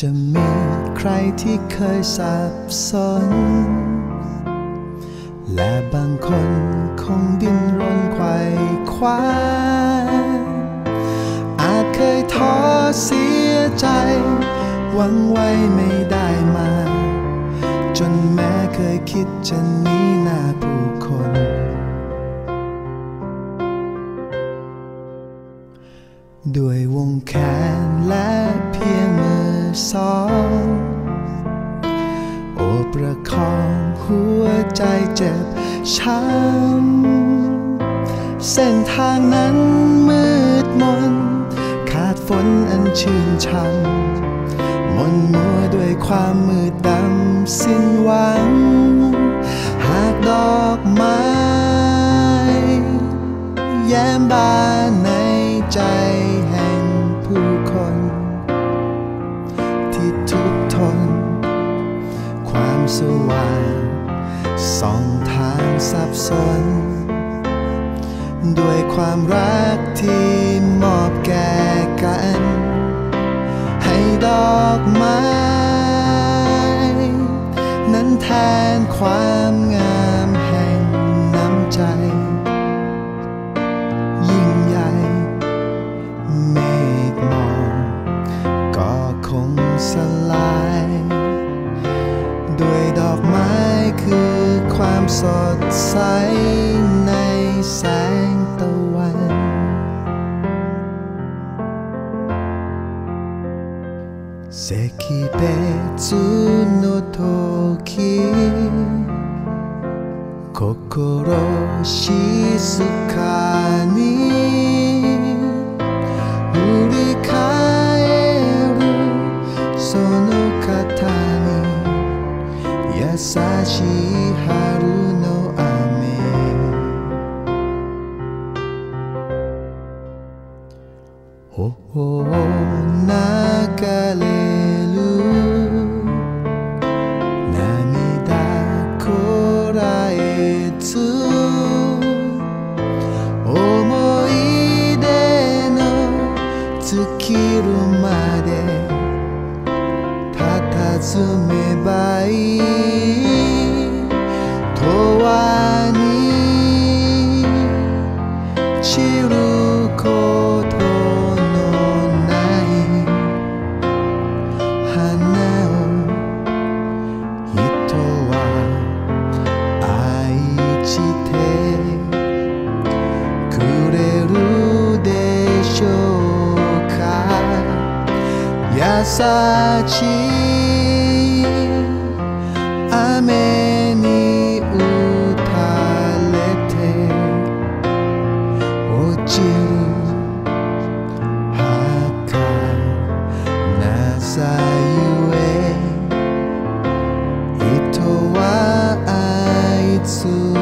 จจะมีใครที่เคยสับสน และบางคนคงดิ้นรนไขว่คว้า อาจเคยท้อเสียใจ หวังไว้ไม่ได้มา จนแม้เคยคิดจะหนีหน้าผู้คนด้วยวงแขนและ เจ็บช้ำเส้นทางนั้นมืดมน ขาดฝนอันชื่นช่ำมนมัวด้วยความมืดดำสิ้นหวัง หากดอกไม้ แย้มบาน สองทางสับสน ด้วยความรักที่มอบแก่กัน ให้ดอกไม้ นั้นแทนความงามแห่งน้ำใจ ยิ่งใหญ่เมฆหมอกก็คงสลาย สดใสในแสงตะวัน 別の時心静かに振り返るその方に優しい めばいい。永遠に散ることのない。花を人は愛してくれるでしょうか。優しい。雨に打たれて落ちる儚さゆえ人はあいつ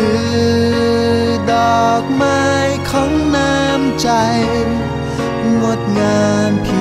คือดอกไม้ของน้ำใจ งดงามเ